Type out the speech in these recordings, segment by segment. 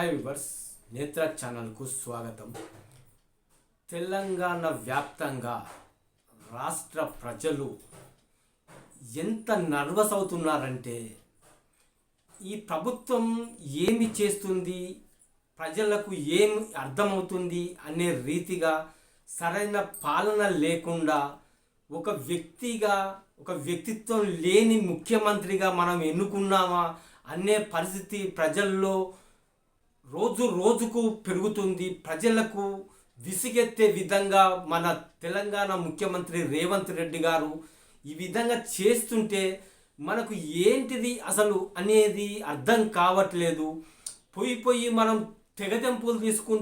Hi viewers నేత్ర ఛానల్కు స్వాగతం. తెలంగాణ వ్యాప్తంగా రాష్ట్ర ప్రజలు ఎంత నర్వస్ అవుతున్నారంటే ఈ ప్రభుత్వం ఏమి చేస్తుంది ప్రజలకు ఏం అర్థమవుతుంది అనే రీతిగా సరైన పాలన లేకుండా ఒక వ్యక్తిగా ఒక వ్యక్తిత్వం లేని ముఖ్యమంత్రిగా మనం ఎన్నుకున్నామా అనే పరిస్థితి ప్రజల్లో రోజు రోజుకు పెరుగుతుంది. ప్రజలకు విసిగెత్తే విధంగా మన తెలంగాణ ముఖ్యమంత్రి రేవంత్ రెడ్డి గారు ఈ విధంగా చేస్తుంటే మనకు ఏంటిది అసలు అనేది అర్థం కావట్లేదు. పోయి పోయి మనం తెగదెంపులు తీసుకు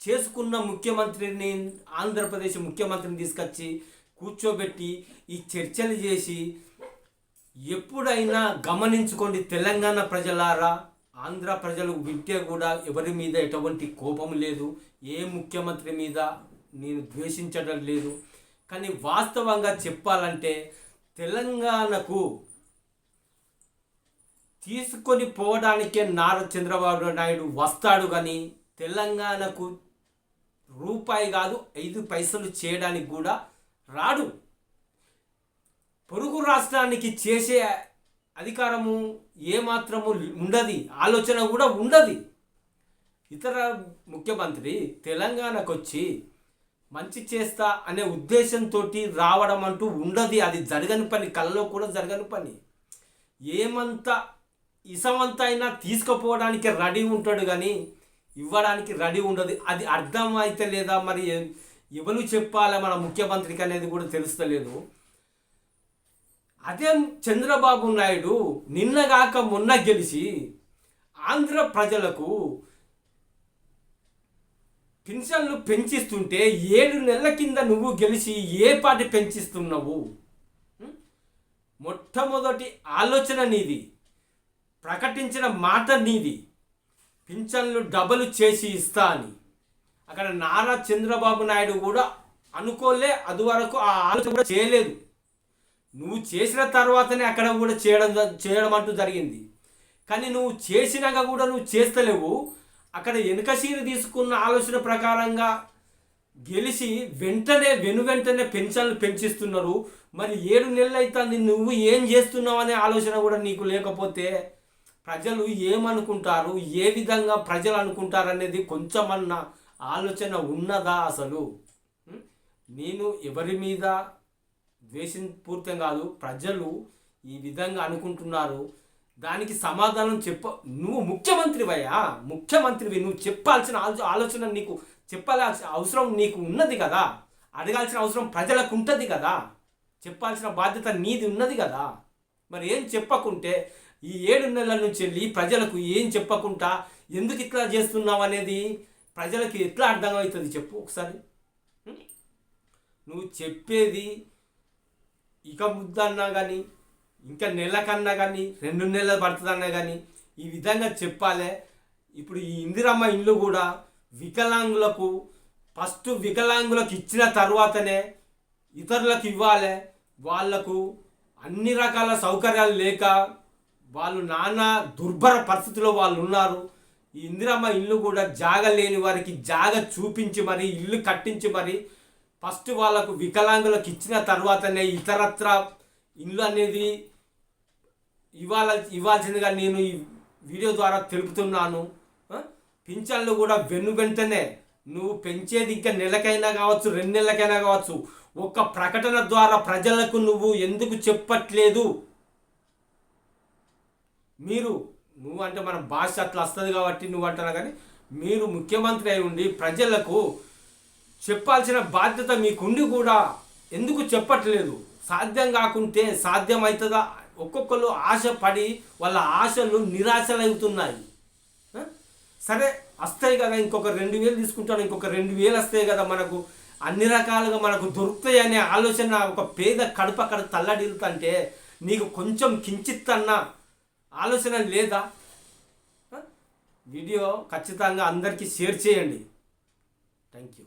చేసుకున్న ముఖ్యమంత్రిని ఆంధ్రప్రదేశ్ ముఖ్యమంత్రిని తీసుకొచ్చి కూర్చోబెట్టి ఈ చర్చలు చేసి ఎప్పుడైనా గమనించుకోండి తెలంగాణ ప్రజలారా. ఆంధ్ర ప్రజలు వింటే కూడా ఎవరి మీద ఎటువంటి కోపం లేదు ఏ ముఖ్యమంత్రి మీద నేను ద్వేషించడం లేదు. కానీ వాస్తవంగా చెప్పాలంటే తెలంగాణకు తీసుకొని పోవడానికే నారా చంద్రబాబు నాయుడు వస్తాడు కానీ తెలంగాణకు రూపాయి కాదు ఐదు పైసలు చేయడానికి కూడా రాడు. పొరుగు రాష్ట్రానికి చేసే అధికారము ఏమాత్రము ఉండదు ఆలోచన కూడా ఉండదు. ఇతర ముఖ్యమంత్రి తెలంగాణకు వచ్చి మంచి చేస్తా అనే ఉద్దేశంతో రావడం అంటూ ఉండదు. అది జరగని పని కళ్ళలో కూడా జరగని పని. ఏమంత ఇసమంత అయినా తీసుకుపోవడానికి రెడీ ఉంటాడు కానీ ఇవ్వడానికి రెడీ ఉండదు. అది అర్థం అయితే లేదా మరి ఎవరు చెప్పాలి మన ముఖ్యమంత్రికి అనేది కూడా తెలుస్తలేదు. అదే చంద్రబాబు నాయుడు నిన్నగాక మొన్న గెలిచి ఆంధ్ర ప్రజలకు పెన్షన్లు పెంచిస్తుంటే ఏడు నెలల కింద నువ్వు గెలిచి ఏ పాటి పెంచిస్తున్నావు? మొట్టమొదటి ఆలోచన నీది. ప్రకటించిన మాట నీది. పింఛన్లు డబల్ చేసి ఇస్తా అని. అక్కడ నారా చంద్రబాబు నాయుడు కూడా అనుకోలే అది వరకు ఆ ఆలోచన కూడా చేయలేదు. నువ్వు చేసిన తర్వాతనే అక్కడ కూడా చేయడం చేయడం అంటూ జరిగింది. కానీ నువ్వు చేసినాక కూడా నువ్వు చేస్తలేవు. అక్కడ వెనుక సీరు తీసుకున్న ఆలోచన ప్రకారంగా గెలిచి వెంటనే వెను వెంటనే పెన్షన్లు పెంచిస్తున్నారు. మరి ఏడు నెలలు అవుతుంది నువ్వు ఏం చేస్తున్నావు అనే ఆలోచన కూడా నీకు లేకపోతే ప్రజలు ఏమనుకుంటారు? ఏ విధంగా ప్రజలు అనుకుంటారు అనేది కొంచెమన్నా ఆలోచన ఉన్నదా అసలు? నేను ఎవరి మీద ద్వేషపూర్తం కాదు ప్రజలు ఈ విధంగా అనుకుంటున్నారు. దానికి సమాధానం చెప్ప నువ్వు ముఖ్యమంత్రివయ్యా ముఖ్యమంత్రివి నువ్వు చెప్పాల్సిన ఆలోచన నీకు చెప్పాల్సిన అవసరం నీకు ఉన్నది కదా. అడగాల్సిన అవసరం ప్రజలకు ఉంటుంది కదా. చెప్పాల్సిన బాధ్యత నీది ఉన్నది కదా. మరి ఏం చెప్పకుంటే ఈ ఏడు నెలల నుంచి వెళ్ళి ప్రజలకు ఏం చెప్పకుండా ఎందుకు ఇట్లా చేస్తున్నావు అనేది ప్రజలకు ఎట్లా అర్థమవుతుంది చెప్పు ఒకసారి. నువ్వు చెప్పేది ఇక ముద్దన్నా కానీ ఇంకా నెలకన్నా కానీ రెండు నెలలు పడుతుందన్నా కానీ ఈ విధంగా చెప్పాలి. ఇప్పుడు ఈ ఇందిరమ్మ ఇల్లు కూడా వికలాంగులకు ఫస్ట్ వికలాంగులకు ఇచ్చిన తర్వాతనే ఇతరులకు ఇవ్వాలి. వాళ్ళకు అన్ని రకాల సౌకర్యాలు లేక వాళ్ళు నానా దుర్భర పరిస్థితిలో వాళ్ళు ఉన్నారు. ఈ ఇందిరమ్మ ఇల్లు కూడా జాగ లేని వారికి జాగ చూపించి మరి ఇల్లు కట్టించి మరి ఫస్ట్ వాళ్ళకు వికలాంగులకు ఇచ్చిన తర్వాతనే ఇతరత్ర ఇల్లు అనేది ఇవ్వాల ఇవ్వాల్సిందిగా నేను ఈ వీడియో ద్వారా తెలుపుతున్నాను. పింఛన్లు కూడా వెను వెంటనే. నువ్వు పెంచేది ఇంకా నెలకైనా కావచ్చు రెండు నెలలకైనా కావచ్చు. ఒక ప్రకటన ద్వారా ప్రజలకు నువ్వు ఎందుకు చెప్పట్లేదు? మీరు నువ్వు అంటే మన భాష అట్లా వస్తుంది కాబట్టి నువ్వు అంటున్నా కానీ మీరు ముఖ్యమంత్రి అయి ఉండి ప్రజలకు చెప్పాల్సిన బాధ్యత మీకుండి కూడా ఎందుకు చెప్పట్లేదు? సాధ్యం కాకుంటే సాధ్యం అవుతుందా ఒక్కొక్కరు ఆశపడి వాళ్ళ ఆశలు నిరాశలవుతున్నాయి. సరే వస్తాయి కదా ఇంకొక రెండు వేలు తీసుకుంటాను ఇంకొక రెండు వేలు వస్తాయి కదా మనకు. అన్ని రకాలుగా మనకు దొరుకుతాయి అనే ఆలోచన ఒక పేద కడుపు అక్కడ తల్లడిల్లుతుంటే నీకు కొంచెం కించిత్తన్నా ఆలోచన లేదా? వీడియో ఖచ్చితంగా అందరికీ షేర్ చేయండి. Thank you.